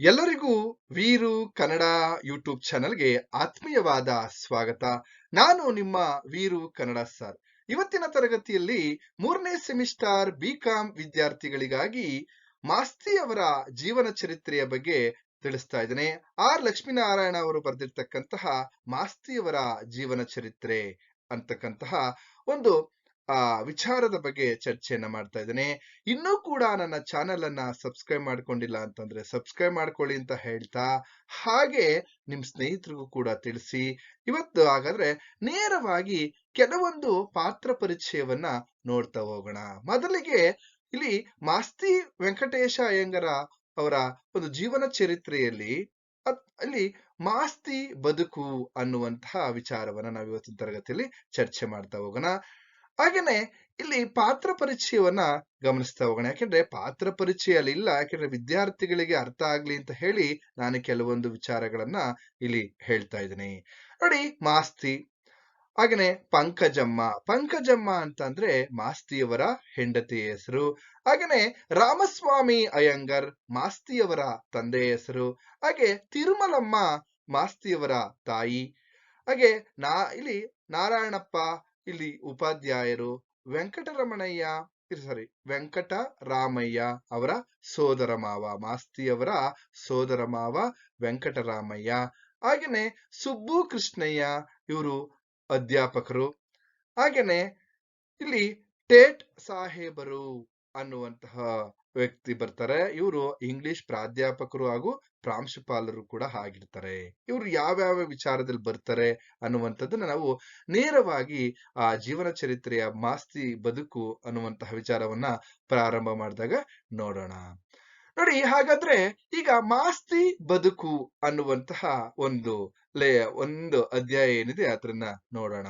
ಎಲ್ಲರಿಗೂ ವೀರು ಕನ್ನಡ ಯೂಟ್ಯೂಬ್ ಚಾನೆಲ್ಗೆ ಆತ್ಮೀಯವಾದ ಸ್ವಾಗತ. ನಾನು ನಿಮ್ಮ ವೀರು ಕನ್ನಡ ಸರ್. ಇವತ್ತಿನ ತರಗತಿಯಲ್ಲಿ ಮೂರನೇ ಸೆಮಿಸ್ಟರ್ ಬಿಕಾಂ ವಿದ್ಯಾರ್ಥಿಗಳಿಗಾಗಿ ಮಾಸ್ತಿ ಅವರ ಜೀವನ ಚರಿತ್ರೆಯ ಬಗ್ಗೆ ತಿಳಿಸ್ತಾ ಇದ್ದೇನೆ. ಆರ್. ಲಕ್ಷ್ಮೀನಾರಾಯಣ ಅವರು ಬರೆದಿರ್ತಕ್ಕಂತಹ ಮಾಸ್ತಿಯವರ ಜೀವನ ಚರಿತ್ರೆ ಅಂತಕ್ಕಂತಹ ಒಂದು ಆ, ವಿಚಾರದ ಬಗ್ಗೆ ಚರ್ಚೆಯನ್ನ ಮಾಡ್ತಾ ಇದ್ದೇನೆ. ಇನ್ನೂ ಕೂಡ ನನ್ನ ಚಾನೆಲ್ ಅನ್ನ ಸಬ್ಸ್ಕ್ರೈಬ್ ಮಾಡ್ಕೊಂಡಿಲ್ಲ ಅಂತಂದ್ರೆ ಸಬ್ಸ್ಕ್ರೈಬ್ ಮಾಡ್ಕೊಳ್ಳಿ ಅಂತ ಹೇಳ್ತಾ, ಹಾಗೆ ನಿಮ್ ಸ್ನೇಹಿತರಿಗೂ ಕೂಡ ತಿಳಿಸಿ. ಇವತ್ತು ಹಾಗಾದ್ರೆ ನೇರವಾಗಿ ಕೆಲವೊಂದು ಪಾತ್ರ ಪರಿಚಯವನ್ನ ನೋಡ್ತಾ ಹೋಗೋಣ. ಮೊದಲಿಗೆ ಇಲ್ಲಿ ಮಾಸ್ತಿ ವೆಂಕಟೇಶ ಅಯ್ಯಂಗರ ಅವರ ಒಂದು ಜೀವನ ಚರಿತ್ರೆಯಲ್ಲಿ ಅಲ್ಲಿ ಮಾಸ್ತಿ ಬದುಕು ಅನ್ನುವಂತಹ ವಿಚಾರವನ್ನ ನಾವು ಇವತ್ತಿನ ತರಗತಿಯಲ್ಲಿ ಚರ್ಚೆ ಮಾಡ್ತಾ ಹೋಗೋಣ. ಹಾಗೇನೆ ಇಲ್ಲಿ ಪಾತ್ರ ಪರಿಚಯವನ್ನ ಗಮನಿಸ್ತಾ ಹೋಗೋಣ. ಯಾಕೆಂದ್ರೆ ಪಾತ್ರ ಪರಿಚಯ ಅಲ್ಲಿ ಇಲ್ಲ, ಯಾಕೆಂದ್ರೆ ವಿದ್ಯಾರ್ಥಿಗಳಿಗೆ ಅರ್ಥ ಆಗ್ಲಿ ಅಂತ ಹೇಳಿ ನಾನು ಕೆಲವೊಂದು ವಿಚಾರಗಳನ್ನ ಇಲ್ಲಿ ಹೇಳ್ತಾ ಇದ್ದೀನಿ. ನೋಡಿ, ಮಾಸ್ತಿ. ಹಾಗೇನೆ ಪಂಕಜಮ್ಮ. ಪಂಕಜಮ್ಮ ಅಂತ ಅಂದ್ರೆ ಮಾಸ್ತಿಯವರ ಹೆಂಡತಿಯ ಹೆಸರು. ಹಾಗೇನೆ ರಾಮಸ್ವಾಮಿ ಅಯ್ಯಂಗರ್, ಮಾಸ್ತಿಯವರ ತಂದೆಯ ಹೆಸರು. ಹಾಗೆ ತಿರುಮಲಮ್ಮ, ಮಾಸ್ತಿಯವರ ತಾಯಿ. ಹಾಗೆ ನಾ, ಇಲ್ಲಿ ನಾರಾಯಣಪ್ಪ ಇಲ್ಲಿ ಉಪಾಧ್ಯಾಯರು ವೆಂಕಟರಮಣಯ್ಯ ಸಾರಿ ವೆಂಕಟರಾಮಯ್ಯ ಅವರ ಸೋದರ ಮಾವ ಮಾಸ್ತಿಯವರ ಸೋದರ ಮಾವ ವೆಂಕಟರಾಮಯ್ಯ. ಹಾಗೇನೆ ಸುಬ್ಬು ಕೃಷ್ಣಯ್ಯ ಇವರು ಅಧ್ಯಾಪಕರು. ಹಾಗೇನೆ ಇಲ್ಲಿ ಟೇಟ್ ಸಾಹೇಬರು. ಅನ್ನುವಂತಹ ವ್ಯಕ್ತಿ ಬರ್ತಾರೆ. ಇವರು ಇಂಗ್ಲಿಷ್ ಪ್ರಾಧ್ಯಾಪಕರು ಹಾಗೂ ಪ್ರಾಂಶುಪಾಲರು ಕೂಡ ಆಗಿರ್ತಾರೆ. ಇವರು ಯಾವ್ಯಾವ ವಿಚಾರದಲ್ಲಿ ಬರ್ತಾರೆ ಅನ್ನುವಂಥದ್ದನ್ನ ನಾವು ನೇರವಾಗಿ ಆ ಜೀವನ ಚರಿತ್ರೆಯ ಮಾಸ್ತಿ ಬದುಕು ಅನ್ನುವಂತಹ ವಿಚಾರವನ್ನ ಪ್ರಾರಂಭ ಮಾಡಿದಾಗ ನೋಡೋಣ. ನೋಡಿ, ಹಾಗಾದ್ರೆ ಈಗ ಮಾಸ್ತಿ ಬದುಕು ಅನ್ನುವಂತಹ ಒಂದು ಲೇ, ಒಂದು ಅಧ್ಯಾಯ ಏನಿದೆ ಅದನ್ನ ನೋಡೋಣ.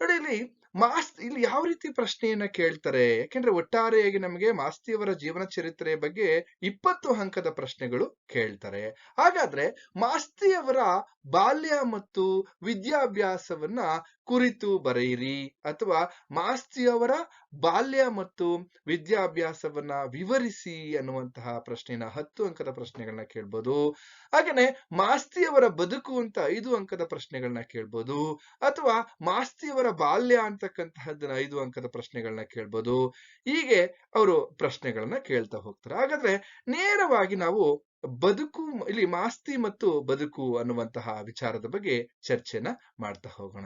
ನೋಡಿ, ಇಲ್ಲಿ ಮಾಸ್, ಇಲ್ಲಿ ಯಾವ ರೀತಿ ಪ್ರಶ್ನೆಯನ್ನ ಕೇಳ್ತಾರೆ? ಯಾಕೆಂದ್ರೆ ಒಟ್ಟಾರೆಯಾಗಿ ನಮಗೆ ಮಾಸ್ತಿಯವರ ಜೀವನ ಚರಿತ್ರೆಯ ಬಗ್ಗೆ ಇಪ್ಪತ್ತು ಅಂಕದ ಪ್ರಶ್ನೆಗಳು ಕೇಳ್ತಾರೆ. ಹಾಗಾದ್ರೆ ಮಾಸ್ತಿಯವರ ಬಾಲ್ಯ ಮತ್ತು ವಿದ್ಯಾಭ್ಯಾಸವನ್ನ ಕುರಿತು ಬರೆಯಿರಿ. ಅಥವಾ ಮಾಸ್ತಿಯವರ ಬಾಲ್ಯ ಮತ್ತು ವಿದ್ಯಾಭ್ಯಾಸವನ್ನ ವಿವರಿಸಿ ಅನ್ನುವಂತಹ ಪ್ರಶ್ನೆನ, ಹತ್ತು ಅಂಕದ ಪ್ರಶ್ನೆಗಳನ್ನ ಕೇಳ್ಬೋದು. ಹಾಗೇನೆ ಮಾಸ್ತಿಯವರ ಬದುಕು ಅಂತ ಐದು ಅಂಕದ ಪ್ರಶ್ನೆಗಳನ್ನ ಕೇಳ್ಬೋದು. ಅಥವಾ ಮಾಸ್ತಿಯವರ ಬಾಲ್ಯ ಅಂತಕ್ಕಂತಹದ್ದನ್ನ ಐದು ಅಂಕದ ಪ್ರಶ್ನೆಗಳನ್ನ ಕೇಳ್ಬೋದು. ಹೀಗೆ ಅವರು ಪ್ರಶ್ನೆಗಳನ್ನ ಕೇಳ್ತಾ ಹೋಗ್ತಾರೆ. ಹಾಗಾದ್ರೆ ನೇರವಾಗಿ ನಾವು ಬದುಕು, ಇಲ್ಲಿ ಮಾಸ್ತಿ ಮತ್ತು ಬದುಕು ಅನ್ನುವಂತಹ ವಿಚಾರದ ಬಗ್ಗೆ ಚರ್ಚೆನ ಮಾಡ್ತಾ ಹೋಗೋಣ.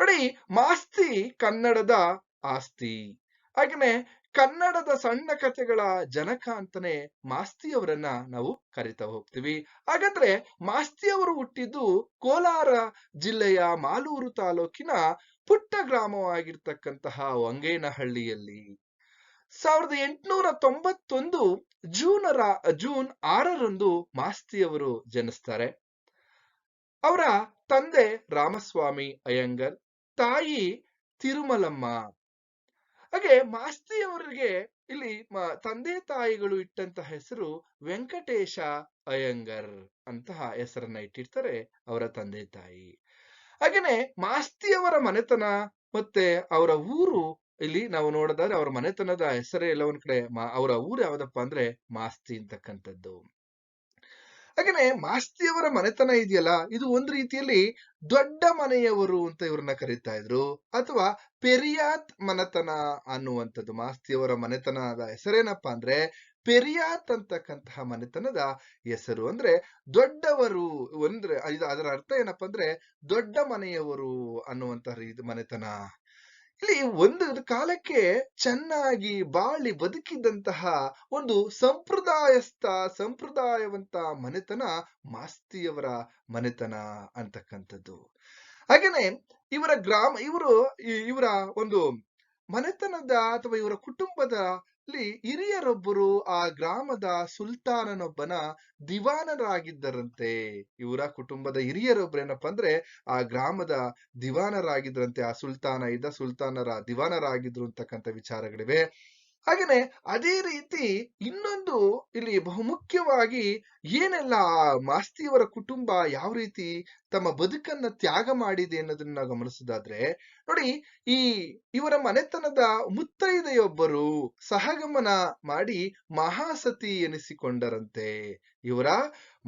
ನೋಡಿ, ಮಾಸ್ತಿ ಕನ್ನಡದ ಆಸ್ತಿ. ಹಾಗೆಯೇ ಕನ್ನಡದ ಸಣ್ಣ ಕಥೆಗಳ ಜನಕ ಅಂತಾನೆ ಮಾಸ್ತಿಯವರನ್ನ ನಾವು ಕರಿತಾ ಹೋಗ್ತೀವಿ. ಹಾಗಾದ್ರೆ ಮಾಸ್ತಿಯವರು ಹುಟ್ಟಿದ್ದು ಕೋಲಾರ ಜಿಲ್ಲೆಯ ಮಾಲೂರು ತಾಲೂಕಿನ ಪುಟ್ಟ ಗ್ರಾಮವಾಗಿರ್ತಕ್ಕಂತಹ ವಂಗೇನಹಳ್ಳಿಯಲ್ಲಿ. ಸಾವಿರದ ಎಂಟುನೂರ ತೊಂಬತ್ತೊಂದು ಜೂನರ ಜೂನ್ ಆರರಂದು ಮಾಸ್ತಿಯವರು ಜನಿಸ್ತಾರೆ. ಅವರ ತಂದೆ ರಾಮಸ್ವಾಮಿ ಅಯ್ಯಂಗರ್, ತಾಯಿ ತಿರುಮಲಮ್ಮ. ಹಾಗೆ ಮಾಸ್ತಿಯವರಿಗೆ ಇಲ್ಲಿ ತಂದೆ ತಾಯಿಗಳು ಇಟ್ಟಂತಹ ಹೆಸರು ವೆಂಕಟೇಶ ಅಯ್ಯಂಗರ್ ಅಂತಹ ಹೆಸರನ್ನ ಇಟ್ಟಿರ್ತಾರೆ ಅವರ ತಂದೆ ತಾಯಿ. ಹಾಗೇನೆ ಮಾಸ್ತಿಯವರ ಮನೆತನ ಮತ್ತೆ ಅವರ ಊರು ಇಲ್ಲಿ ನಾವು ನೋಡೋದಾದ್ರೆ ಅವರ ಮನೆತನದ ಹೆಸರೇ ಎಲ್ಲ ಒಂದ್ ಕಡೆ ಅವರ ಊರು ಯಾವ್ದಪ್ಪ ಅಂದ್ರೆ ಮಾಸ್ತಿ ಅಂತಕ್ಕಂಥದ್ದು. ಹಾಗೇನೆ ಮಾಸ್ತಿಯವರ ಮನೆತನ ಇದೆಯಲ್ಲ, ಇದು ಒಂದು ರೀತಿಯಲ್ಲಿ ದೊಡ್ಡ ಮನೆಯವರು ಅಂತ ಇವ್ರನ್ನ ಕರೀತಾ ಇದ್ರು, ಅಥವಾ ಪೆರಿಯಾತ್ ಮನೆತನ ಅನ್ನುವಂಥದ್ದು, ಮಾಸ್ತಿಯವರ ಮನೆತನದ ಹೆಸರೇನಪ್ಪಾ ಅಂದ್ರೆ ಪೆರಿಯಾತ್ ಅಂತಕ್ಕಂತಹ ಮನೆತನದ ಹೆಸರು ಅಂದ್ರೆ ದೊಡ್ಡವರು ಅಂದ್ರೆ ಅದರ ಅರ್ಥ ಏನಪ್ಪಾ ಅಂದ್ರೆ ದೊಡ್ಡ ಮನೆಯವರು ಅನ್ನುವಂತಹ ಮನೆತನ. ಇಲ್ಲಿ ಒಂದು ಕಾಲಕ್ಕೆ ಚೆನ್ನಾಗಿ ಬಾಳಿ ಬದುಕಿದಂತಹ ಒಂದು ಸಂಪ್ರದಾಯಸ್ಥ, ಸಂಪ್ರದಾಯವಂತ ಮನೆತನ ಮಾಸ್ತಿಯವರ ಮನೆತನ ಅಂತಕ್ಕಂಥದ್ದು. ಹಾಗೇನೆ ಇವರ ಗ್ರಾಮ, ಇವರು ಇವರ ಒಂದು ಮನೆತನದ ಅಥವಾ ಇವರ ಕುಟುಂಬದಲ್ಲಿ ಹಿರಿಯರೊಬ್ಬರು ಆ ಗ್ರಾಮದ ಸುಲ್ತಾನನೊಬ್ಬನ ದಿವಾನರಾಗಿದ್ದರಂತೆ. ಇವರ ಕುಟುಂಬದ ಹಿರಿಯರೊಬ್ಬರು ಏನಪ್ಪಾ ಅಂದ್ರೆ ಆ ಗ್ರಾಮದ ದಿವಾನರಾಗಿದ್ರಂತೆ ಆ ಸುಲ್ತಾನ ಇದ್ದ ಸುಲ್ತಾನರ ದಿವಾನರಾಗಿದ್ರು ಅಂತಕ್ಕಂಥ ವಿಚಾರಗಳಿವೆ. ಹಾಗೇನೆ ಅದೇ ರೀತಿ ಇನ್ನೊಂದು ಇಲ್ಲಿ ಬಹುಮುಖ್ಯವಾಗಿ ಏನೆಲ್ಲ ಮಾಸ್ತಿಯವರ ಕುಟುಂಬ ಯಾವ ರೀತಿ ತಮ್ಮ ಬದುಕನ್ನ ತ್ಯಾಗ ಮಾಡಿದೆ ಅನ್ನೋದನ್ನ ಗಮನಿಸೋದಾದ್ರೆ ನೋಡಿ ಈ ಇವರ ಮನೆತನದ ಮುತ್ತೈದೆಯೊಬ್ಬರು ಸಹಗಮನ ಮಾಡಿ ಮಹಾಸತಿ ಎನಿಸಿಕೊಂಡರಂತೆ. ಇವರ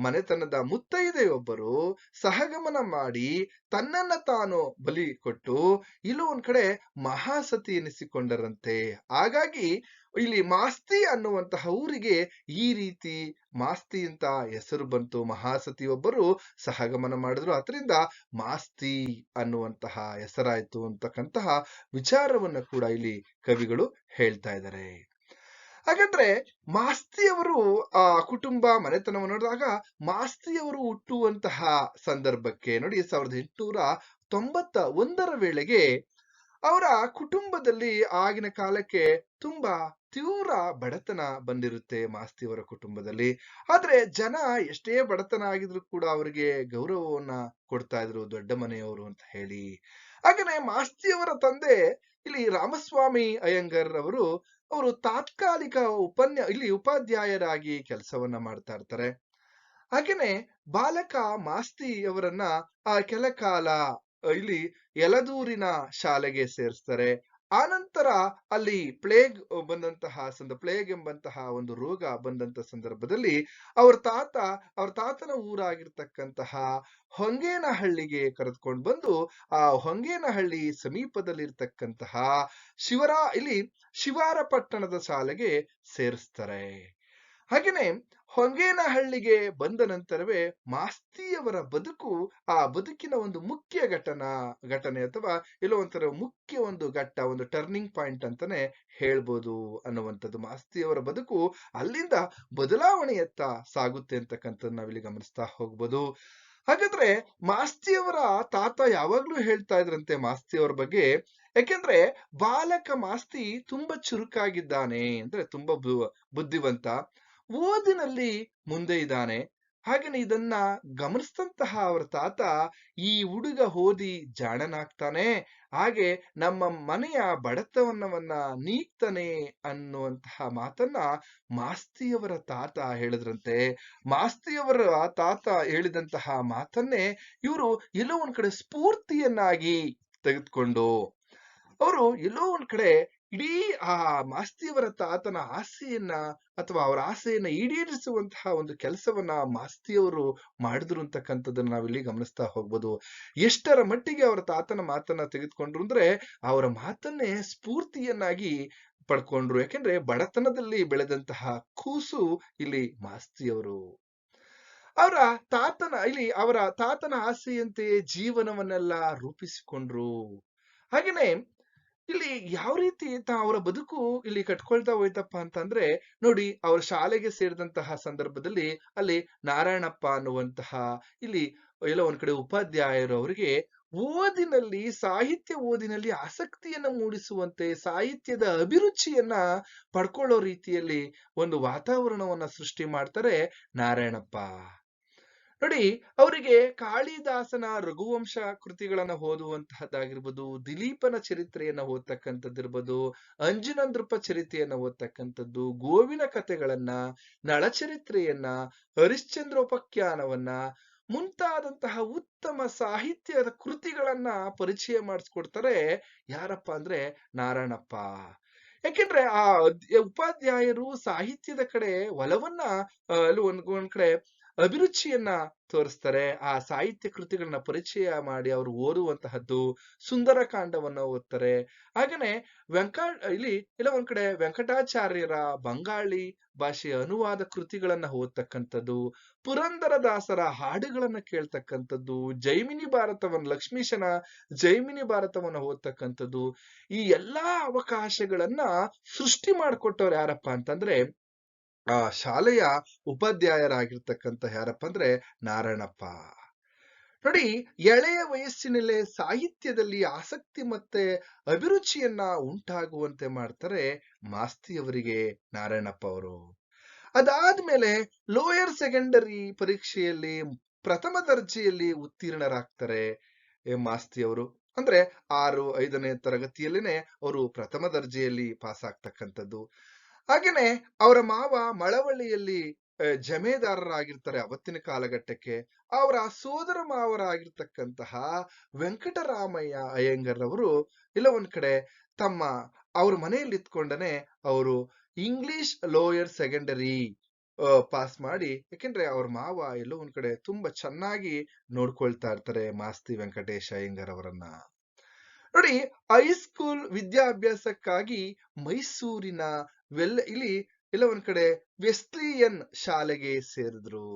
ಮನೆತನದ ಮುತ್ತೈದೆಯೊಬ್ಬರು ಸಹಗಮನ ಮಾಡಿ ತನ್ನನ್ನ ತಾನು ಬಲಿ ಕೊಟ್ಟು, ಇಲ್ಲೂ ಒಂದ್ ಕಡೆ ಮಹಾಸತಿ ಎನಿಸಿಕೊಂಡರಂತೆ. ಹಾಗಾಗಿ ಇಲ್ಲಿ ಮಾಸ್ತಿ ಅನ್ನುವಂತಹ ಊರಿಗೆ ಈ ರೀತಿ ಮಾಸ್ತಿ ಅಂತ ಹೆಸರು ಬಂತು. ಮಹಾಸತಿ ಒಬ್ಬರು ಸಹಗಮನ ಮಾಡಿದ್ರು. ಅದರಿಂದ ಮಾಸ್ತಿ ಅನ್ನುವಂತಹ ಹೆಸರಾಯ್ತು ಅಂತಕ್ಕಂತಹ ವಿಚಾರವನ್ನ ಕೂಡ ಇಲ್ಲಿ ಕವಿಗಳು ಹೇಳ್ತಾ ಇದ್ದಾರೆ ಹಾಗಾದ್ರೆ ಮಾಸ್ತಿಯವರು, ಆ, ಕುಟುಂಬ, ಮನೆತನವನ್ನು ನೋಡಿದಾಗ ಮಾಸ್ತಿಯವರು ಹುಟ್ಟುವಂತಹ ಸಂದರ್ಭಕ್ಕೆ ನೋಡಿ ಸಾವಿರದ ಎಂಟುನೂರ ತೊಂಬತ್ತ ಒಂದರ ವೇಳೆಗೆ ಅವರ ಕುಟುಂಬದಲ್ಲಿ ಆಗಿನ ಕಾಲಕ್ಕೆ ತುಂಬಾ ತೀವ್ರ ಬಡತನ ಬಂದಿರುತ್ತೆ ಮಾಸ್ತಿಯವರ ಕುಟುಂಬದಲ್ಲಿ. ಆದ್ರೆ ಜನ ಎಷ್ಟೇ ಬಡತನ ಆಗಿದ್ರು ಕೂಡ ಅವರಿಗೆ ಗೌರವವನ್ನ ಕೊಡ್ತಾ ಇದ್ರು ದೊಡ್ಡ ಮನೆಯವರು ಅಂತ ಹೇಳಿ. ಹಾಗೇನೆ ಮಾಸ್ತಿಯವರ ತಂದೆ ಇಲ್ಲಿ ರಾಮಸ್ವಾಮಿ ಅಯ್ಯಂಗರ್ ಅವರು ಅವರು ತಾತ್ಕಾಲಿಕ ಉಪನ್ಯ, ಇಲ್ಲಿ ಉಪಾಧ್ಯಾಯರಾಗಿ ಕೆಲಸವನ್ನ ಮಾಡ್ತಾ ಇರ್ತಾರೆ. ಹಾಗೇನೆ ಬಾಲಕ ಮಾಸ್ತಿ ಅವರನ್ನ ಆ ಕೆಲ ಕಾಲ ಇಲ್ಲಿ ಯಲದೂರಿನ ಶಾಲೆಗೆ ಸೇರಿಸ್ತಾರೆ. ಆನಂತರ ಅಲ್ಲಿ ಪ್ಲೇಗ್ ಬಂದಂತಹ ಸಂದ, ಪ್ಲೇಗ್ ಎಂಬಂತಹ ಒಂದು ರೋಗ ಬಂದಂತ ಸಂದರ್ಭದಲ್ಲಿ ಅವ್ರ ತಾತ, ಅವ್ರ ತಾತನ ಊರಾಗಿರ್ತಕ್ಕಂತಹ ಹೊಂಗೇನಹಳ್ಳಿಗೆ ಕರೆದುಕೊಂಡು ಬಂದು ಆ ಹೊಂಗೇನಹಳ್ಳಿ ಸಮೀಪದಲ್ಲಿರ್ತಕ್ಕಂತಹ ಶಿವರ, ಇಲ್ಲಿ ಶಿವಾರ ಪಟ್ಟಣದ ಶಾಲೆಗೆ ಸೇರಿಸ್ತಾರೆ. ಹಾಗೇನೆ ಹೊಂಗೇನಹಳ್ಳಿಗೆ ಬಂದ ನಂತರವೇ ಮಾಸ್ತಿಯವರ ಬದುಕು ಆ ಬದುಕಿನ ಒಂದು ಮುಖ್ಯ ಘಟನ, ಘಟನೆ ಅಥವಾ ಎಲ್ಲೋ ಒಂಥರ ಮುಖ್ಯ ಒಂದು ಘಟ್ಟ, ಒಂದು ಟರ್ನಿಂಗ್ ಪಾಯಿಂಟ್ ಅಂತಾನೆ ಹೇಳ್ಬೋದು ಅನ್ನುವಂಥದ್ದು. ಮಾಸ್ತಿಯವರ ಬದುಕು ಅಲ್ಲಿಂದ ಬದಲಾವಣೆಯತ್ತ ಸಾಗುತ್ತೆ ಅಂತಕ್ಕಂಥದ್ದು ನಾವಿಲ್ಲಿ ಗಮನಿಸ್ತಾ ಹೋಗ್ಬೋದು. ಹಾಗಾದ್ರೆ ಮಾಸ್ತಿಯವರ ತಾತ ಯಾವಾಗ್ಲೂ ಹೇಳ್ತಾ ಇದ್ರಂತೆ ಮಾಸ್ತಿಯವರ ಬಗ್ಗೆ, ಯಾಕೆಂದ್ರೆ ಬಾಲಕ ಮಾಸ್ತಿ ತುಂಬಾ ಚುರುಕಾಗಿದ್ದಾನೆ, ಅಂದ್ರೆ ತುಂಬಾ ಬುದ್ಧಿವಂತ. ಓದಿನಲ್ಲಿ ಮುಂದೆ ಇದ್ದಾನೆ. ಹಾಗೇನೆ ಇದನ್ನ ಗಮನಿಸಿದಂತಹ ಅವರ ತಾತ ಈ ಹುಡುಗ ಓದಿ ಜಾಣನಾಗ್ತಾನೆ. ಹಾಗೆ ನಮ್ಮ ಮನೆಯ ಬಡತನವನ್ನ ನೀಗ್ತಾನೆ ಅನ್ನುವಂತಹ ಮಾತನ್ನ ಮಾಸ್ತಿಯವರ ತಾತ ಹೇಳಿದ್ರಂತೆ. ಮಾಸ್ತಿಯವರ ತಾತ ಹೇಳಿದಂತಹ ಮಾತನ್ನೇ ಇವರು ಎಲ್ಲೋ ಒಂದ್ ಕಡೆ ಸ್ಫೂರ್ತಿಯನ್ನಾಗಿ ತೆಗೆದುಕೊಂಡು, ಅವರು ಎಲ್ಲೋ ಒಂದ್ ಕಡೆ ಇಡೀ ಆ ಮಾಸ್ತಿಯವರ ತಾತನ ಆಸೆಯನ್ನ ಅಥವಾ ಅವರ ಆಸೆಯನ್ನ ಈಡೇರಿಸುವಂತಹ ಒಂದು ಕೆಲಸವನ್ನ ಮಾಸ್ತಿಯವರು ಮಾಡಿದ್ರು ಅಂತಕ್ಕಂಥದ್ದನ್ನ ನಾವಿಲ್ಲಿ ಗಮನಿಸ್ತಾ ಹೋಗ್ಬೋದು. ಎಷ್ಟರ ಮಟ್ಟಿಗೆ ಅವರ ತಾತನ ಮಾತನ್ನ ತೆಗೆದುಕೊಂಡ್ರು ಅಂದ್ರೆ ಅವರ ಮಾತನ್ನೇ ಸ್ಫೂರ್ತಿಯನ್ನಾಗಿ ಪಡ್ಕೊಂಡ್ರು. ಯಾಕೆಂದ್ರೆ ಬಡತನದಲ್ಲಿ ಬೆಳೆದಂತಹ ಕೂಸು ಇಲ್ಲಿ ಮಾಸ್ತಿಯವರು. ಅವರ ತಾತನ, ಇಲ್ಲಿ ಅವರ ತಾತನ ಆಸೆಯಂತೆ ಜೀವನವನ್ನೆಲ್ಲ ರೂಪಿಸಿಕೊಂಡ್ರು. ಹಾಗೇನೆ ಇಲ್ಲಿ ಯಾವ ರೀತಿ ಅವರ ಬದುಕು ಇಲ್ಲಿ ಕಟ್ಕೊಳ್ತಾ ಹೋಯ್ತಪ್ಪ ಅಂತಂದ್ರೆ, ನೋಡಿ ಅವ್ರ ಶಾಲೆಗೆ ಸೇರಿದಂತಹ ಸಂದರ್ಭದಲ್ಲಿ ಅಲ್ಲಿ ನಾರಾಯಣಪ್ಪ ಅನ್ನುವಂತಹ ಇಲ್ಲಿ ಎಲ್ಲ ಒಂದ್ ಕಡೆ ಉಪಾಧ್ಯಾಯರು ಅವರಿಗೆ ಓದಿನಲ್ಲಿ, ಸಾಹಿತ್ಯ ಓದಿನಲ್ಲಿ ಆಸಕ್ತಿಯನ್ನ ಮೂಡಿಸುವಂತೆ, ಸಾಹಿತ್ಯದ ಅಭಿರುಚಿಯನ್ನ ಪಡ್ಕೊಳ್ಳೋ ರೀತಿಯಲ್ಲಿ ಒಂದು ವಾತಾವರಣವನ್ನ ಸೃಷ್ಟಿ ಮಾಡ್ತಾರೆ ನಾರಾಯಣಪ್ಪ. ನೋಡಿ, ಅವರಿಗೆ ಕಾಳಿದಾಸನ ರಘುವಂಶ ಕೃತಿಗಳನ್ನ ಓದುವಂತಹದ್ದಾಗಿರ್ಬೋದು, ದಿಲೀಪನ ಚರಿತ್ರೆಯನ್ನ ಓದ್ತಕ್ಕಂಥದ್ದಿರ್ಬೋದು ಅಂಜನಂದ್ರಪ ಚರಿತ್ರೆಯನ್ನ ಓದ್ತಕ್ಕಂಥದ್ದು, ಗೋವಿನ ಕಥೆಗಳನ್ನ, ನಳಚರಿತ್ರೆಯನ್ನ, ಹರಿಶ್ಚಂದ್ರೋಪಖ್ಯಾನವನ್ನ, ಮುಂತಾದಂತಹ ಉತ್ತಮ ಸಾಹಿತ್ಯದ ಕೃತಿಗಳನ್ನ ಪರಿಚಯ ಮಾಡಿಸ್ಕೊಡ್ತಾರೆ ಯಾರಪ್ಪ ಅಂದ್ರೆ ನಾರಾಯಣಪ್ಪ. ಯಾಕೆಂದ್ರೆ ಆ ಉಪಾಧ್ಯಾಯರು ಸಾಹಿತ್ಯದ ಕಡೆ ಒಲವನ್ನ ಒಂದ್ ಒಂದ್ ಕಡೆ ಅಭಿರುಚಿಯನ್ನ ತೋರಿಸ್ತಾರೆ, ಆ ಸಾಹಿತ್ಯ ಕೃತಿಗಳನ್ನ ಪರಿಚಯ ಮಾಡಿ ಅವರು ಓದುವಂತಹದ್ದು ಸುಂದರ ಸುಂದರಕಾಂಡವನ್ನ ಓದ್ತಾರೆ. ಹಾಗೇನೆ ವೆಂಕ, ಇಲ್ಲಿ ಇಲ್ಲ ಒಂದ್ ಕಡೆ ವೆಂಕಟಾಚಾರ್ಯರ ಬಂಗಾಳಿ ಭಾಷೆಯ ಅನುವಾದ ಕೃತಿಗಳನ್ನ ಓದ್ತಕ್ಕಂಥದ್ದು, ಪುರಂದರದಾಸರ ಹಾಡುಗಳನ್ನ ಕೇಳ್ತಕ್ಕಂಥದ್ದು, ಜೈಮಿನಿ ಭಾರತವನ್ನ, ಲಕ್ಷ್ಮೀಶನ ಜೈಮಿನಿ ಭಾರತವನ್ನ ಓದ್ತಕ್ಕಂಥದ್ದು, ಈ ಎಲ್ಲಾ ಅವಕಾಶಗಳನ್ನ ಸೃಷ್ಟಿ ಮಾಡಿಕೊಟ್ಟವ್ರು ಯಾರಪ್ಪ ಅಂತಂದ್ರೆ ಆ ಶಾಲೆಯ ಉಪಾಧ್ಯಾಯರಾಗಿರ್ತಕ್ಕಂಥ ಯಾರಪ್ಪ ಅಂದ್ರೆ ನಾರಾಯಣಪ್ಪ. ನೋಡಿ, ಎಳೆಯ ವಯಸ್ಸಿನಲ್ಲೇ ಸಾಹಿತ್ಯದಲ್ಲಿ ಆಸಕ್ತಿ ಮತ್ತೆ ಅಭಿರುಚಿಯನ್ನ ಉಂಟಾಗುವಂತೆ ಮಾಡ್ತಾರೆ ಮಾಸ್ತಿಯವರಿಗೆ ನಾರಾಯಣಪ್ಪ ಅವರು. ಅದಾದ್ಮೇಲೆ ಲೋಯರ್ ಸೆಕೆಂಡರಿ ಪರೀಕ್ಷೆಯಲ್ಲಿ ಪ್ರಥಮ ದರ್ಜೆಯಲ್ಲಿ ಉತ್ತೀರ್ಣರಾಗ್ತಾರೆ ಮಾಸ್ತಿ ಅವರು ಅಂದ್ರೆ ಆರು, ಐದನೇ ತರಗತಿಯಲ್ಲಿನೇ ಅವರು ಪ್ರಥಮ ದರ್ಜೆಯಲ್ಲಿ ಪಾಸ್ ಆಗ್ತಕ್ಕಂಥದ್ದು ಹಾಗೇನೆ ಅವರ ಮಾವ ಮಳವಳ್ಳಿಯಲ್ಲಿ ಜಮೇದಾರರಾಗಿರ್ತಾರೆ ಅವತ್ತಿನ ಕಾಲಘಟ್ಟಕ್ಕೆ. ಅವರ ಸೋದರ ಮಾವರಾಗಿರ್ತಕ್ಕಂತಹ ವೆಂಕಟರಾಮಯ್ಯ ಅಯ್ಯಂಗರ್ ಅವರು ಇಲ್ಲ ಒಂದ್ ಕಡೆ ತಮ್ಮ ಅವ್ರ ಮನೆಯಲ್ಲಿ ಇತ್ಕೊಂಡನೆ ಅವರು ಇಂಗ್ಲಿಷ್ ಲೋಯರ್ ಸೆಕೆಂಡರಿ ಪಾಸ್ ಮಾಡಿ ಯಾಕೆಂದ್ರೆ ಅವ್ರ ಮಾವ ಎಲ್ಲೋ ಒಂದ್ ಕಡೆ ತುಂಬಾ ಚೆನ್ನಾಗಿ ನೋಡ್ಕೊಳ್ತಾ ಇರ್ತಾರೆ ಮಾಸ್ತಿ ವೆಂಕಟೇಶ ಅಯ್ಯಂಗರ್ ಅವರನ್ನ ನೋಡಿ, ಹೈಸ್ಕೂಲ್ ವಿದ್ಯಾಭ್ಯಾಸಕ್ಕಾಗಿ ಮೈಸೂರಿನ ವೆಲ್ ಇಲ್ಲಿ ಎಲ್ಲ ಒಂದ್ ಕಡೆ ವೆಸ್ಲಿಯನ್ ಶಾಲೆಗೆ ಸೇರಿದ್ರು.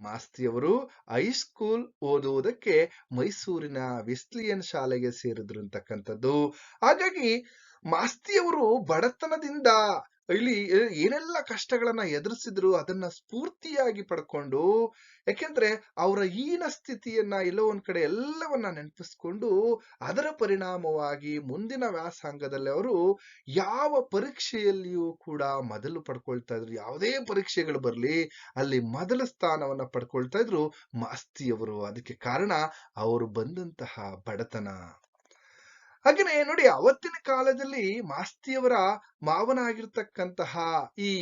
ಮಾಸ್ತಿಯವರು ಹೈಸ್ಕೂಲ್ ಓದುವುದಕ್ಕೆ ಮೈಸೂರಿನ ವೆಸ್ಲಿಯನ್ ಶಾಲೆಗೆ ಸೇರಿದ್ರು ಅಂತಕ್ಕಂಥದ್ದು. ಹಾಗಾಗಿ ಮಾಸ್ತಿಯವರು ಬಡತನದಿಂದ ಇಲ್ಲಿ ಏನೆಲ್ಲ ಕಷ್ಟಗಳನ್ನ ಎದುರಿಸಿದ್ರು ಅದನ್ನ ಸ್ಫೂರ್ತಿಯಾಗಿ ಪಡ್ಕೊಂಡು ಯಾಕೆಂದ್ರೆ ಅವರ ಹೀನ ಸ್ಥಿತಿಯನ್ನ ಎಲ್ಲೋ ಒಂದ್ ಕಡೆ ಎಲ್ಲವನ್ನ ನೆನಪಿಸ್ಕೊಂಡು ಅದರ ಪರಿಣಾಮವಾಗಿ ಮುಂದಿನ ವ್ಯಾಸಂಗದಲ್ಲಿ ಅವರು ಯಾವ ಪರೀಕ್ಷೆಯಲ್ಲಿಯೂ ಕೂಡ ಮೊದಲು ಪಡ್ಕೊಳ್ತಾ ಇದ್ರು. ಯಾವುದೇ ಪರೀಕ್ಷೆಗಳು ಬರಲಿ, ಅಲ್ಲಿ ಮೊದಲ ಸ್ಥಾನವನ್ನ ಪಡ್ಕೊಳ್ತಾ ಇದ್ರು, ಮಾಸ್ತಿಯವರು. ಅದಕ್ಕೆ ಕಾರಣ ಅವರು ಬಂದಂತಹ ಬಡತನ. ಹಾಗೇನೆ ನೋಡಿ ಅವತ್ತಿನ ಕಾಲದಲ್ಲಿ ಮಾಸ್ತಿಯವರ ಮಾವನಾಗಿರ್ತಕ್ಕಂತಹ ಈ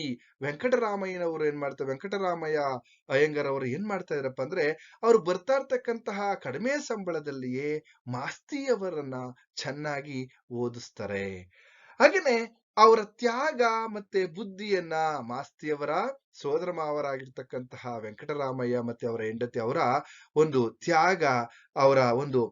ವೆಂಕಟರಾಮಯ್ಯನವರು ಏನ್ ಮಾಡ್ತಾರೆ ವೆಂಕಟರಾಮಯ್ಯ ಅಯ್ಯಂಗರ್ ಅವರು ಏನ್ ಮಾಡ್ತಾ ಇದ್ರಪ್ಪ ಅಂದ್ರೆ ಅವ್ರು ಬರ್ತಾ ಇರ್ತಕ್ಕಂತಹ ಕಡಿಮೆ ಸಂಬಳದಲ್ಲಿಯೇ ಮಾಸ್ತಿಯವರನ್ನ ಚೆನ್ನಾಗಿ ಓದಿಸ್ತಾರೆ. ಹಾಗೇನೆ ಅವರ ತ್ಯಾಗ ಮತ್ತೆ ಬುದ್ಧಿಯನ್ನ ಮಾಸ್ತಿಯವರ, ಸೋದರ ಮಾವರಾಗಿರ್ತಕ್ಕಂತಹ ವೆಂಕಟರಾಮಯ್ಯ ಮತ್ತೆ ಅವರ ಹೆಂಡತಿ ಅವರ ಒಂದು ತ್ಯಾಗ, ಅವರ ಒಂದು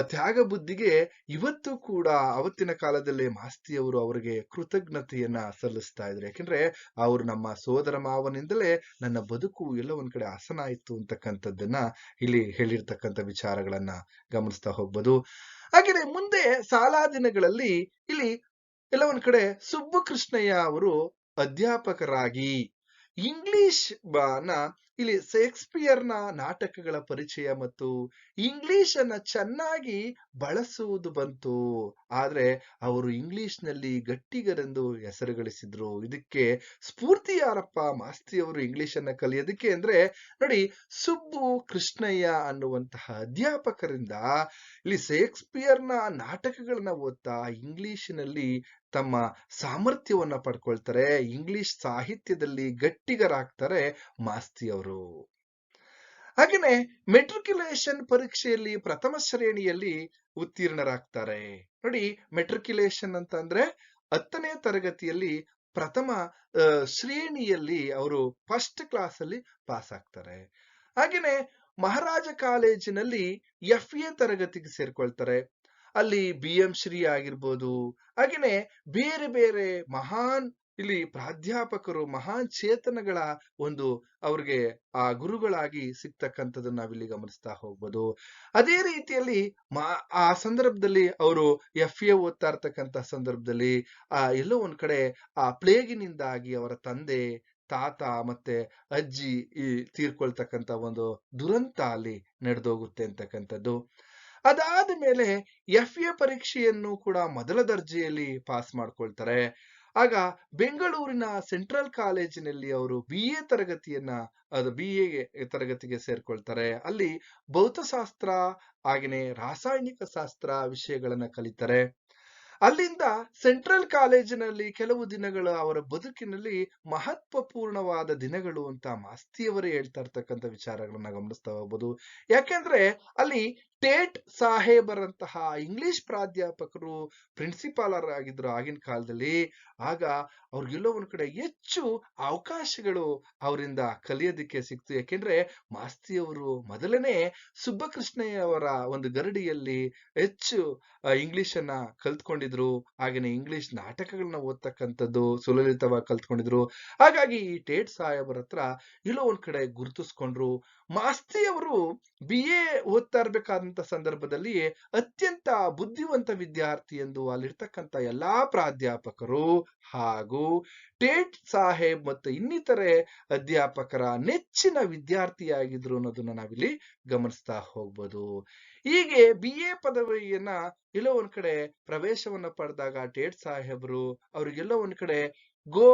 ತ್ಯಾಗ ಬುದ್ಧಿಗೆ ಇವತ್ತು ಕೂಡ ಅವತ್ತಿನ ಕಾಲದಲ್ಲಿ ಮಾಸ್ತಿಯವರು ಅವರಿಗೆ ಕೃತಜ್ಞತೆಯನ್ನ ಸಲ್ಲಿಸ್ತಾ ಇದ್ರು ಯಾಕೆಂದ್ರೆ ಅವರು ನಮ್ಮ ಸೋದರ ಮಾವನಿಂದಲೇ ನನ್ನ ಬದುಕು ಎಲ್ಲ ಒಂದ್ ಕಡೆ ಹಸನಾಯ್ತು ಅಂತಕ್ಕಂಥದ್ದನ್ನ ಇಲ್ಲಿ ಹೇಳಿರ್ತಕ್ಕಂಥ ವಿಚಾರಗಳನ್ನ ಗಮನಿಸ್ತಾ ಹೋಗ್ಬೋದು. ಹಾಗೆಯೇ ಮುಂದೆ ಶಾಲಾ ದಿನಗಳಲ್ಲಿ ಇಲ್ಲಿ ಎಲ್ಲ ಒಂದ್ ಕಡೆ ಸುಬ್ಬು ಕೃಷ್ಣಯ್ಯ ಅವರು ಅಧ್ಯಾಪಕರಾಗಿ ಇಂಗ್ಲಿಷ್ನ ಇಲ್ಲಿ ಶೇಕ್ಸ್ಪಿಯರ್ನ ನಾಟಕಗಳ ಪರಿಚಯ ಮತ್ತು ಇಂಗ್ಲಿಷ್ ಅನ್ನ ಚೆನ್ನಾಗಿ ಬಳಸುವುದು ಬಂತು. ಆದ್ರೆ ಅವರು ಇಂಗ್ಲಿಷ್ನಲ್ಲಿ ಗಟ್ಟಿಗರೆಂದು ಹೆಸರು ಗಳಿಸಿದ್ರು ಇದಕ್ಕೆ ಸ್ಫೂರ್ತಿ ಯಾರಪ್ಪ ಮಾಸ್ತಿ ಅವರು ಇಂಗ್ಲಿಷ್ ಅನ್ನ ಕಲಿಯೋದಕ್ಕೆ ಅಂದ್ರೆ ನೋಡಿ ಸುಬ್ಬು ಕೃಷ್ಣಯ್ಯ ಅನ್ನುವಂತಹ ಅಧ್ಯಾಪಕರಿಂದ ಇಲ್ಲಿ ಶೇಕ್ಸ್ಪಿಯರ್ನ ನಾಟಕಗಳನ್ನ ಓದ್ತಾ ಇಂಗ್ಲಿಷಿನಲ್ಲಿ ತಮ್ಮ ಸಾಮರ್ಥ್ಯವನ್ನ ಪಡ್ಕೊಳ್ತಾರೆ. ಇಂಗ್ಲಿಷ್ ಸಾಹಿತ್ಯದಲ್ಲಿ ಗಟ್ಟಿಗರಾಗ್ತಾರೆ ಮಾಸ್ತಿ ಅವರು. ಹಾಗೇನೆ ಮೆಟ್ರಿಕ್ಯುಲೇಷನ್ ಪರೀಕ್ಷೆಯಲ್ಲಿ ಪ್ರಥಮ ಶ್ರೇಣಿಯಲ್ಲಿ ಉತ್ತೀರ್ಣರಾಗ್ತಾರೆ. ನೋಡಿ ಮೆಟ್ರಿಕ್ಯುಲೇಷನ್ ಅಂತ ಅಂದ್ರೆ ಹತ್ತನೇ ತರಗತಿಯಲ್ಲಿ ಪ್ರಥಮ ಶ್ರೇಣಿಯಲ್ಲಿ ಅವರು ಫಸ್ಟ್ ಕ್ಲಾಸ್ ಅಲ್ಲಿ ಪಾಸ್ ಆಗ್ತಾರೆ. ಹಾಗೇನೆ ಮಹಾರಾಜ ಕಾಲೇಜಿನಲ್ಲಿ ಎಫ್ ಎ ತರಗತಿಗೆ ಸೇರ್ಕೊಳ್ತಾರೆ. ಅಲ್ಲಿ ಬಿ ಎಂ ಶ್ರೀ ಆಗಿರ್ಬೋದು. ಹಾಗೇನೆ ಬೇರೆ ಬೇರೆ ಮಹಾನ್ ಇಲ್ಲಿ ಪ್ರಾಧ್ಯಾಪಕರು ಮಹಾನ್ ಚೇತನಗಳ ಒಂದು ಅವ್ರಿಗೆ ಆ ಗುರುಗಳಾಗಿ ಸಿಗ್ತಕ್ಕಂಥದ್ದನ್ನ ನಾವಿಲ್ಲಿ ಗಮನಿಸ್ತಾ ಹೋಗ್ಬೋದು. ಅದೇ ರೀತಿಯಲ್ಲಿ ಆ ಸಂದರ್ಭದಲ್ಲಿ ಅವರು ಎಫ್ ಎ ಓದ್ತಾ ಇರ್ತಕ್ಕಂಥ ಸಂದರ್ಭದಲ್ಲಿ, ಆ, ಎಲ್ಲೋ ಒಂದ್ ಕಡೆ ಆ ಪ್ಲೇಗಿನಿಂದಾಗಿ ಅವರ ತಂದೆ, ತಾತ ಮತ್ತೆ ಅಜ್ಜಿ ಈ ತೀರ್ಕೊಳ್ತಕ್ಕಂಥ ಒಂದು ದುರಂತ ಅಲ್ಲಿ ನಡೆದೋಗುತ್ತೆ ಅಂತಕ್ಕಂಥದ್ದು. ಅದಾದ ಮೇಲೆ ಎಫ್ ಎ ಪರೀಕ್ಷೆಯನ್ನು ಕೂಡ ಮೊದಲ ದರ್ಜೆಯಲ್ಲಿ ಪಾಸ್ ಮಾಡ್ಕೊಳ್ತಾರೆ. ಆಗ ಬೆಂಗಳೂರಿನ ಸೆಂಟ್ರಲ್ ಕಾಲೇಜಿನಲ್ಲಿ ಅವರು ಬಿ ಎ ತರಗತಿಯನ್ನ, ಅದು ಬಿ ಎ ತರಗತಿಗೆ ಸೇರ್ಕೊಳ್ತಾರೆ. ಅಲ್ಲಿ ಭೌತಶಾಸ್ತ್ರ ಹಾಗೆಯೇ ರಾಸಾಯನಿಕ ಶಾಸ್ತ್ರ ವಿಷಯಗಳನ್ನ ಕಲಿತಾರೆ. ಅಲ್ಲಿಂದ ಸೆಂಟ್ರಲ್ ಕಾಲೇಜಿನಲ್ಲಿ ಕೆಲವು ದಿನಗಳು ಅವರ ಬದುಕಿನಲ್ಲಿ ಮಹತ್ವಪೂರ್ಣವಾದ ದಿನಗಳು ಅಂತ ಮಾಸ್ತಿಯವರೇ ಹೇಳ್ತಾ ಇರ್ತಕ್ಕಂಥ ವಿಚಾರಗಳನ್ನ ಗಮನಿಸ್ತಾ ಹೋಗ್ಬೋದು. ಯಾಕೆಂದ್ರೆ ಅಲ್ಲಿ ಟೇಟ್ ಸಾಹೇಬರಂತಹ ಇಂಗ್ಲಿಷ್ ಪ್ರಾಧ್ಯಾಪಕರು ಪ್ರಿನ್ಸಿಪಾಲರ್ ಆಗಿದ್ರು ಆಗಿನ ಕಾಲದಲ್ಲಿ. ಆಗ ಅವ್ರಿಗೆಲ್ಲೋ ಒಂದ್ ಕಡೆ ಹೆಚ್ಚು ಅವಕಾಶಗಳು ಅವರಿಂದ ಕಲಿಯೋದಕ್ಕೆ ಸಿಕ್ತು. ಯಾಕೆಂದ್ರೆ ಮಾಸ್ತಿಯವರು ಮೊದಲನೇ ಸುಬ್ಬಕೃಷ್ಣಯ್ಯವರ ಒಂದು ಗರಡಿಯಲ್ಲಿ ಹೆಚ್ಚು ಇಂಗ್ಲಿಷ್ ಅನ್ನ ಕಲ್ತ್ಕೊಂಡಿದ್ರು. ಹಾಗೇನೆ ಇಂಗ್ಲಿಷ್ ನಾಟಕಗಳನ್ನ ಓದ್ತಕ್ಕಂಥದ್ದು ಸುಲಲಿತವಾಗಿ ಕಲ್ತ್ಕೊಂಡಿದ್ರು. ಹಾಗಾಗಿ ಈ ಟೇಟ್ ಸಾಹೇಬರ ಹತ್ರ ಎಲ್ಲೋ ಒಂದ್ ಕಡೆ ಗುರುತಿಸ್ಕೊಂಡ್ರು. ಮಾಸ್ತಿಯವರು ಬಿ ಎ ಓದ್ತಾ ಇರ್ಬೇಕಾದಂತ ಸಂದರ್ಭದಲ್ಲಿ ಅತ್ಯಂತ ಬುದ್ಧಿವಂತ ವಿದ್ಯಾರ್ಥಿ ಎಂದು ಅಲ್ಲಿರ್ತಕ್ಕಂಥ ಎಲ್ಲಾ ಪ್ರಾಧ್ಯಾಪಕರು ಹಾಗೂ ಟೇಟ್ ಸಾಹೇಬ್ ಮತ್ತು ಇನ್ನಿತರೆ ಅಧ್ಯಾಪಕರ ನೆಚ್ಚಿನ ವಿದ್ಯಾರ್ಥಿಯಾಗಿದ್ರು ಅನ್ನೋದನ್ನ ನಾವಿಲ್ಲಿ ಗಮನಿಸ್ತಾ ಹೋಗ್ಬೋದು. ಹೀಗೆ ಬಿ ಎ ಪದವಿಯನ್ನ ಎಲ್ಲೋ ಒಂದ್ ಕಡೆ ಪ್ರವೇಶವನ್ನ ಪಡೆದಾಗ ಟೇಟ್ ಸಾಹೇಬ್ರು ಅವ್ರಿಗೆಲ್ಲೋ ಒಂದ್ ಕಡೆ ಗೋ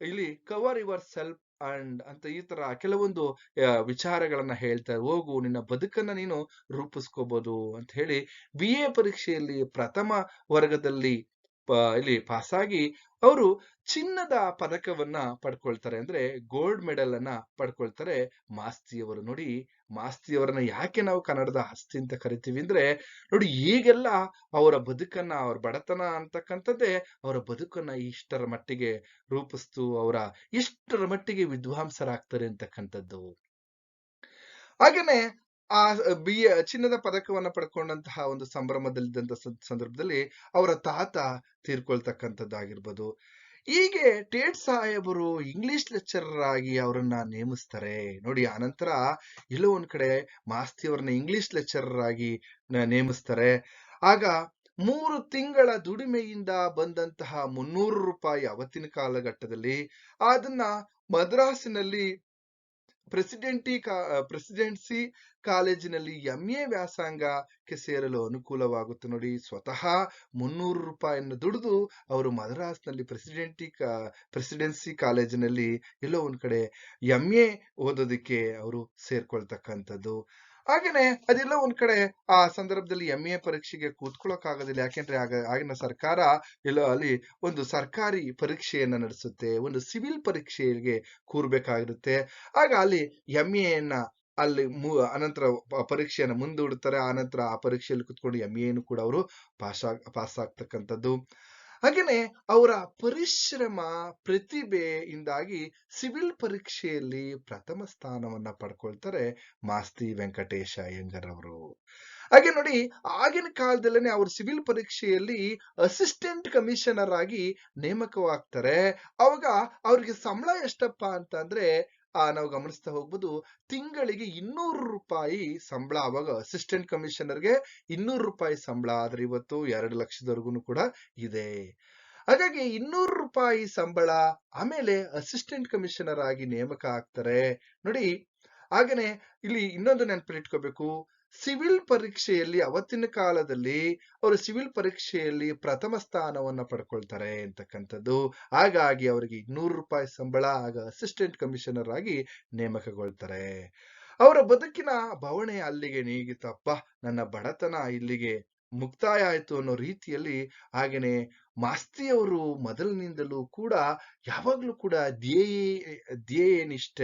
ಇಲ್ಲಿ ಕವರ್ ಯುವರ್ ಸೆಲ್ಫ್ ಅಂಡ್ ಅಂತ ಈ ತರ ಕೆಲವೊಂದು ವಿಚಾರಗಳನ್ನ ಹೇಳ್ತಾ, ಹೋಗು, ನಿನ್ನ ಬದುಕನ್ನ ನೀನು ರೂಪಿಸ್ಕೋಬಹುದು ಅಂತ ಹೇಳಿ, ಬಿ ಎ ಪರೀಕ್ಷೆಯಲ್ಲಿ ಪ್ರಥಮ ವರ್ಗದಲ್ಲಿ ಇಲ್ಲಿ ಪಾಸಾಗಿ ಅವರು ಚಿನ್ನದ ಪದಕವನ್ನ ಪಡ್ಕೊಳ್ತಾರೆ. ಅಂದ್ರೆ ಗೋಲ್ಡ್ ಮೆಡಲ್ ಅನ್ನ ಪಡ್ಕೊಳ್ತಾರೆ ಮಾಸ್ತಿಯವರು. ನೋಡಿ, ಮಾಸ್ತಿಯವರನ್ನ ಯಾಕೆ ನಾವು ಕನ್ನಡದ ಹಸ್ತಿ ಅಂತ ಕರಿತೀವಿ ಅಂದ್ರೆ, ನೋಡಿ, ಈಗೆಲ್ಲ ಅವರ ಬದುಕನ್ನ, ಅವ್ರ ಬಡತನ ಅಂತಕ್ಕಂಥದ್ದೇ ಅವರ ಬದುಕನ್ನ ಇಷ್ಟರ ಮಟ್ಟಿಗೆ ರೂಪಿಸ್ತು, ಅವರ ಇಷ್ಟರ ಮಟ್ಟಿಗೆ ವಿದ್ವಾಂಸರಾಗ್ತಾರೆ ಅಂತಕ್ಕಂಥದ್ದು. ಹಾಗೇನೆ ಆ ಬಿ ಚಿನ್ನದ ಪದಕವನ್ನ ಪಡ್ಕೊಂಡಂತಹ ಒಂದು ಸಂಭ್ರಮದಲ್ಲಿದ್ದಂತ ಸಂದರ್ಭದಲ್ಲಿ ಅವರ ತಾತ ತೀರ್ಕೊಳ್ತಕ್ಕಂಥದ್ದಾಗಿರ್ಬೋದು. ಹೀಗೆ ಟೇಟ್ ಸಾಹೇಬರು ಇಂಗ್ಲಿಷ್ ಲೆಕ್ಚರರ್ ಆಗಿ ಅವರನ್ನ ನೇಮಿಸ್ತಾರೆ. ನೋಡಿ, ಆನಂತರ ಎಲ್ಲೋ ಒಂದ್ ಕಡೆ ಮಾಸ್ತಿ ಅವರನ್ನ ಇಂಗ್ಲಿಷ್ ಲೆಕ್ಚರರ್ ಆಗಿ ನೇಮಿಸ್ತಾರೆ. ಆಗ ಮೂರು ತಿಂಗಳ ದುಡಿಮೆಯಿಂದ ಬಂದಂತಹ ಮುನ್ನೂರು ರೂಪಾಯಿ ಅವತ್ತಿನ ಕಾಲಘಟ್ಟದಲ್ಲಿ ಅದನ್ನ ಮದ್ರಾಸಿನಲ್ಲಿ ಪ್ರೆಸಿಡೆಂಟಿ ಪ್ರೆಸಿಡೆನ್ಸಿ ಕಾಲೇಜಿನಲ್ಲಿ ಎಂ ಎ ವ್ಯಾಸಂಗಕ್ಕೆ ಸೇರಲು ಅನುಕೂಲವಾಗುತ್ತೆ ನೋಡಿ. ಸ್ವತಃ ಮುನ್ನೂರು ರೂಪಾಯಿಯನ್ನು ದುಡಿದು ಅವರು ಮದ್ರಾಸ್ನಲ್ಲಿ ಪ್ರೆಸಿಡೆಂಟಿ ಪ್ರೆಸಿಡೆನ್ಸಿ ಕಾಲೇಜಿನಲ್ಲಿ ಎಲ್ಲೋ ಒಂದು ಕಡೆ ಎಂ ಎ ಓದೋದಕ್ಕೆ ಅವರು ಸೇರ್ಕೊಳ್ತಕ್ಕಂಥದ್ದು. ಹಾಗೇನೆ ಅದೆಲ್ಲ ಒಂದ್ ಕಡೆ ಆ ಸಂದರ್ಭದಲ್ಲಿ ಎಂ ಎ ಪರೀಕ್ಷೆಗೆ ಕೂತ್ಕೊಳ್ಳೋಕ್ ಆಗೋದಿಲ್ಲ ಯಾಕೆಂದ್ರೆ ಆಗ ಆಗಿನ ಸರ್ಕಾರ ಎಲ್ಲೋ ಅಲ್ಲಿ ಒಂದು ಸರ್ಕಾರಿ ಪರೀಕ್ಷೆಯನ್ನ ನಡೆಸುತ್ತೆ, ಒಂದು ಸಿವಿಲ್ ಪರೀಕ್ಷೆಗೆ ಕೂರ್ಬೇಕಾಗಿರುತ್ತೆ. ಆಗ ಅಲ್ಲಿ ಎಂ ಎನ್ನ ಅಲ್ಲಿ ಮು, ಅನಂತರ ಪರೀಕ್ಷೆಯನ್ನು ಮುಂದೂಡುತ್ತಾರೆ ಆನಂತರ ಆ ಪರೀಕ್ಷೆಯಲ್ಲಿ ಕುತ್ಕೊಂಡು ಎಂ ಎನು ಕೂಡ ಅವರು ಪಾಸ್ ಆಗ್ ಪಾಸ್ ಆಗ್ತಕ್ಕಂಥದ್ದು. ಹಾಗೇನೆ ಅವರ ಪರಿಶ್ರಮ ಪ್ರತಿಭೆಯಿಂದಾಗಿ ಸಿವಿಲ್ ಪರೀಕ್ಷೆಯಲ್ಲಿ ಪ್ರಥಮ ಸ್ಥಾನವನ್ನ ಪಡ್ಕೊಳ್ತಾರೆ ಮಾಸ್ತಿ ವೆಂಕಟೇಶ ಅಯ್ಯಂಗರ್ ಅವರು ಹಾಗೆ ನೋಡಿ, ಆಗಿನ ಕಾಲದಲ್ಲೇನೆ ಅವರು ಸಿವಿಲ್ ಪರೀಕ್ಷೆಯಲ್ಲಿ ಅಸಿಸ್ಟೆಂಟ್ ಕಮಿಷನರ್ ಆಗಿ ನೇಮಕವಾಗ್ತಾರೆ. ಅವಾಗ ಅವ್ರಿಗೆ ಸಂಬಳ ಎಷ್ಟಪ್ಪ ಅಂತ ಅಂದ್ರೆ ಆ ನಾವು ಗಮನಿಸ್ತಾ ಹೋಗ್ಬೋದು, ತಿಂಗಳಿಗೆ ಇನ್ನೂರು ರೂಪಾಯಿ ಸಂಬಳ ಅವಾಗ ಅಸಿಸ್ಟೆಂಟ್ ಕಮಿಷನರ್ಗೆ ಇನ್ನೂರು ರೂಪಾಯಿ ಸಂಬಳ. ಆದ್ರೆ ಇವತ್ತು ಎರಡು ಲಕ್ಷದವರೆಗೂ ಕೂಡ ಇದೆ. ಹಾಗಾಗಿ ಇನ್ನೂರು ರೂಪಾಯಿ ಸಂಬಳ ಆಮೇಲೆ ಅಸಿಸ್ಟೆಂಟ್ ಕಮಿಷನರ್ ಆಗಿ ನೇಮಕ ಆಗ್ತಾರೆ. ನೋಡಿ, ಹಾಗೇನೆ ಇಲ್ಲಿ ಇನ್ನೊಂದು ನೆನಪಿಟ್ಕೋಬೇಕು. ಸಿವಿಲ್ ಪರೀಕ್ಷೆಯಲ್ಲಿ ಅವತ್ತಿನ ಕಾಲದಲ್ಲಿ ಅವರು ಸಿವಿಲ್ ಪರೀಕ್ಷೆಯಲ್ಲಿ ಪ್ರಥಮ ಸ್ಥಾನವನ್ನ ಪಡ್ಕೊಳ್ತಾರೆ ಅಂತಕ್ಕಂಥದ್ದು. ಹಾಗಾಗಿ ಅವರಿಗೆ ಇನ್ನೂರು ರೂಪಾಯಿ ಸಂಬಳ ಆಗ ಅಸಿಸ್ಟೆಂಟ್ ಕಮಿಷನರ್ ಆಗಿ ನೇಮಕಗೊಳ್ತಾರೆ. ಅವರ ಬದುಕಿನ ಭಾವನೆ ಅಲ್ಲಿಗೆ ನೀಗಿತಪ್ಪ. ನನ್ನ ಬಡತನ ಇಲ್ಲಿಗೆ ಮುಕ್ತಾಯ ಆಯ್ತು ಅನ್ನೋ ರೀತಿಯಲ್ಲಿ ಹಾಗೇನೆ ಮಾಸ್ತಿಯವರು ಮೊದಲಿನಿಂದಲೂ ಕೂಡ ಯಾವಾಗ್ಲೂ ಕೂಡ ಧ್ಯೇಯ, ಧ್ಯೇಯನಿಷ್ಠ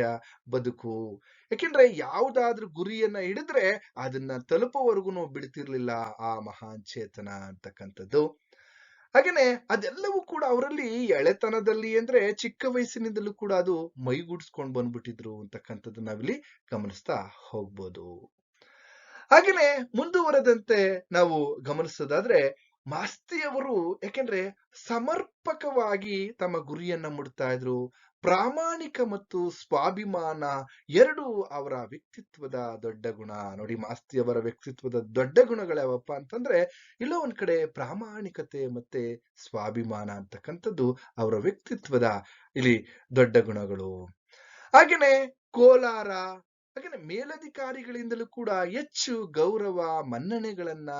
ಬದುಕು. ಯಾಕೆಂದ್ರೆ ಯಾವುದಾದ್ರೂ ಗುರಿಯನ್ನ ಹಿಡಿದ್ರೆ ಅದನ್ನ ತಲುಪುವವರೆಗೂ ಬಿಡ್ತಿರ್ಲಿಲ್ಲ ಆ ಮಹಾನ್ ಚೇತನ ಅಂತಕ್ಕಂಥದ್ದು. ಹಾಗೇನೆ ಅದೆಲ್ಲವೂ ಕೂಡ ಅವರಲ್ಲಿ ಎಳೆತನದಲ್ಲಿ ಅಂದ್ರೆ ಚಿಕ್ಕ ವಯಸ್ಸಿನಿಂದಲೂ ಕೂಡ ಅದು ಮೈಗೂಡಿಸ್ಕೊಂಡು ಬಂದ್ಬಿಟ್ಟಿದ್ರು ಅಂತಕ್ಕಂಥದ್ದು ನಾವಿಲ್ಲಿ ಗಮನಿಸ್ತಾ ಹೋಗ್ಬೋದು. ಹಾಗೇನೆ ಮುಂದುವರೆದಂತೆ ನಾವು ಗಮನಿಸೋದಾದ್ರೆ ಮಾಸ್ತಿಯವರು ಯಾಕೆಂದ್ರೆ ಸಮರ್ಪಕವಾಗಿ ತಮ್ಮ ಗುರಿಯನ್ನ ಮುಡ್ತಾ ಇದ್ರು. ಪ್ರಾಮಾಣಿಕ ಮತ್ತು ಸ್ವಾಭಿಮಾನ ಎರಡು ಅವರ ವ್ಯಕ್ತಿತ್ವದ ದೊಡ್ಡ ಗುಣ. ನೋಡಿ ಮಾಸ್ತಿ ಅವರ ವ್ಯಕ್ತಿತ್ವದ ದೊಡ್ಡ ಗುಣಗಳು ಯಾವಪ್ಪ ಅಂತಂದ್ರೆ, ಇಲ್ಲೋ ಒಂದ್ ಕಡೆ ಪ್ರಾಮಾಣಿಕತೆ ಮತ್ತೆ ಸ್ವಾಭಿಮಾನ ಅಂತಕ್ಕಂಥದ್ದು ಅವರ ವ್ಯಕ್ತಿತ್ವದ ಇಲ್ಲಿ ದೊಡ್ಡ ಗುಣಗಳು. ಹಾಗೇನೆ ಕೋಲಾರ ಹಾಗೇನೆ ಮೇಲಧಿಕಾರಿಗಳಿಂದಲೂ ಕೂಡ ಹೆಚ್ಚು ಗೌರವ, ಮನ್ನಣೆಗಳನ್ನ,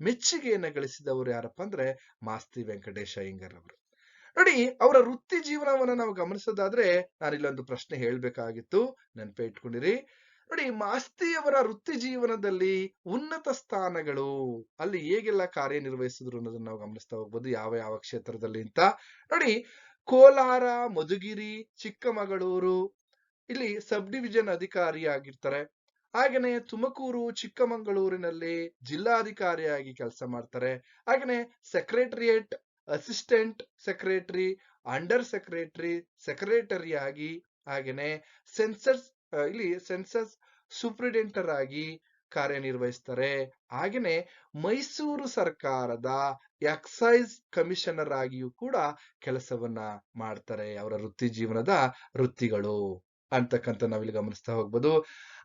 ಮೆಚ್ಚುಗೆಯನ್ನ ಗಳಿಸಿದವರು ಯಾರಪ್ಪ ಅಂದ್ರೆ ಮಾಸ್ತಿ ವೆಂಕಟೇಶ ಅಯ್ಯಂಗರ್ ಅವರು. ನೋಡಿ, ಅವರ ವೃತ್ತಿ ಜೀವನವನ್ನ ನಾವು ಗಮನಿಸೋದಾದ್ರೆ ನಾನು ಇಲ್ಲೊಂದು ಪ್ರಶ್ನೆ ಹೇಳ್ಬೇಕಾಗಿತ್ತು. ನೆನಪೆ ಇಟ್ಕೊಂಡಿರಿ. ನೋಡಿ, ಮಾಸ್ತಿಯವರ ವೃತ್ತಿ ಜೀವನದಲ್ಲಿ ಉನ್ನತ ಸ್ಥಾನಗಳು ಅಲ್ಲಿ ಹೇಗೆಲ್ಲ ಕಾರ್ಯನಿರ್ವಹಿಸಿದ್ರು ಅನ್ನೋದನ್ನ ನಾವು ಗಮನಿಸ್ತಾ ಹೋಗ್ಬೋದು, ಯಾವ ಯಾವ ಕ್ಷೇತ್ರದಲ್ಲಿ ಅಂತ. ನೋಡಿ, ಕೋಲಾರ, ಮಧುಗಿರಿ, ಚಿಕ್ಕಮಗಳೂರು ಇಲ್ಲಿ ಸಬ್ ಡಿವಿಷನ್ ಅಧಿಕಾರಿಯಾಗಿರ್ತಾರೆ. ಹಾಗೇನೆ ತುಮಕೂರು, ಚಿಕ್ಕಮಗಳೂರಿನಲ್ಲಿ ಜಿಲ್ಲಾಧಿಕಾರಿಯಾಗಿ ಕೆಲಸ ಮಾಡ್ತಾರೆ. ಹಾಗೇನೆ secretariat assistant secretary, under secretary ಸೆಕ್ರೆಟರಿಯಾಗಿ, ಹಾಗೇನೆ ಸೆನ್ಸಸ್ ಇಲ್ಲಿ ಸೆನ್ಸಸ್ ಸೂಪ್ರಿಡೆಂಟರ್ ಆಗಿ ಕಾರ್ಯನಿರ್ವಹಿಸ್ತಾರೆ. ಹಾಗೇನೆ ಮೈಸೂರು ಸರ್ಕಾರದ ಎಕ್ಸೈಸ್ ಕಮಿಷನರ್ ಆಗಿಯೂ ಕೂಡ ಕೆಲಸವನ್ನ ಮಾಡ್ತಾರೆ ಅವರ ವೃತ್ತಿ ಜೀವನದ ವೃತ್ತಿಗಳು. ಅಂತಕ್ಕಂಥ ನಾವಿಲ್ಲಿ ಗಮನಿಸ್ತಾ ಹೋಗ್ಬೋದು.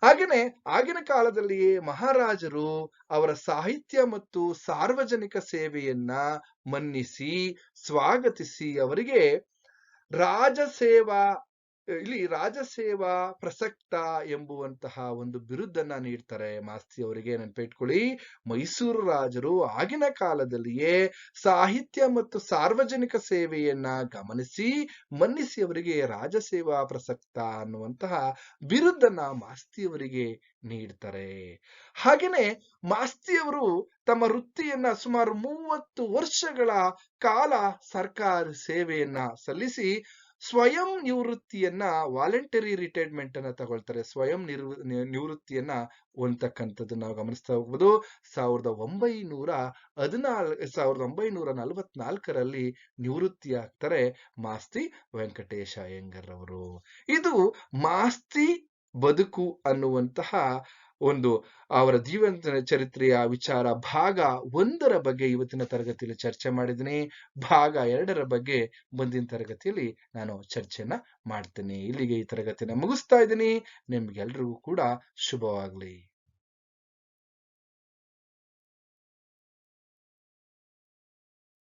ಹಾಗೇನೆ, ಆಗಿನ ಕಾಲದಲ್ಲಿಯೇ ಮಹಾರಾಜರು ಅವರ ಸಾಹಿತ್ಯ ಮತ್ತು ಸಾರ್ವಜನಿಕ ಸೇವೆಯನ್ನ ಮನ್ನಿಸಿ, ಸ್ವಾಗತಿಸಿ ಅವರಿಗೆ ರಾಜಸೇವಾ ಇಲ್ಲಿ ರಾಜಸೇವಾ ಪ್ರಸಕ್ತ ಎಂಬುವಂತಹ ಒಂದು ಬಿರುದನ್ನ ನೀಡ್ತಾರೆ ಮಾಸ್ತಿ ಅವರಿಗೆ ನೆನಪಿಟ್ಕೊಳ್ಳಿ. ಮೈಸೂರು ರಾಜರು ಆಗಿನ ಕಾಲದಲ್ಲಿಯೇ ಸಾಹಿತ್ಯ ಮತ್ತು ಸಾರ್ವಜನಿಕ ಸೇವೆಯನ್ನ ಗಮನಿಸಿ, ಮನ್ನಿಸಿ ಅವರಿಗೆ ರಾಜಸೇವಾ ಪ್ರಸಕ್ತ ಅನ್ನುವಂತಹ ಬಿರುದನ್ನ ಮಾಸ್ತಿಯವರಿಗೆ ನೀಡ್ತಾರೆ. ಹಾಗೇನೆ ಮಾಸ್ತಿಯವರು ತಮ್ಮ ವೃತ್ತಿಯನ್ನ ಸುಮಾರು ಮೂವತ್ತು ವರ್ಷಗಳ ಕಾಲ ಸರ್ಕಾರಿ ಸೇವೆಯನ್ನ ಸಲ್ಲಿಸಿ ಸ್ವಯಂ ನಿವೃತ್ತಿಯನ್ನ ವಾಲಂಟರಿ ರಿಟೈರ್ಮೆಂಟ್ ಅನ್ನ ತಗೊಳ್ತಾರೆ. ಸ್ವಯಂ ನಿವೃ ನಿವೃತ್ತಿಯನ್ನ ಹೊಂದತಕ್ಕಂಥದ್ದು ನಾವು ಗಮನಿಸ್ತಾ ಹೋಗ್ಬೋದು. ಸಾವಿರದ ಒಂಬೈನೂರ ಹದಿನಾಲ್, ಸಾವಿರದ ಒಂಬೈನೂರ ನಲವತ್ನಾಲ್ಕರಲ್ಲಿ ನಿವೃತ್ತಿ ಆಗ್ತಾರೆ ಮಾಸ್ತಿ ವೆಂಕಟೇಶ ಅಯ್ಯಂಗರ್ ಅವರು. ಇದು ಮಾಸ್ತಿ ಬದುಕು ಅನ್ನುವಂತಹ ಒಂದು ಅವರ ಜೀವನ ಚರಿತ್ರೆಯ ವಿಚಾರ ಭಾಗ ಒಂದರ ಬಗ್ಗೆ ಇವತ್ತಿನ ತರಗತಿಯಲ್ಲಿ ಚರ್ಚೆ ಮಾಡಿದ್ದೀನಿ. ಭಾಗ ಎರಡರ ಬಗ್ಗೆ ಮುಂದಿನ ತರಗತಿಯಲ್ಲಿ ನಾನು ಚರ್ಚೆನ ಮಾಡ್ತೀನಿ. ಇಲ್ಲಿಗೆ ಈ ತರಗತಿನ ಮುಗಿಸ್ತಾ ಇದ್ದೀನಿ. ನಿಮ್ಗೆಲ್ರಿಗೂ ಕೂಡ ಶುಭವಾಗ್ಲಿ.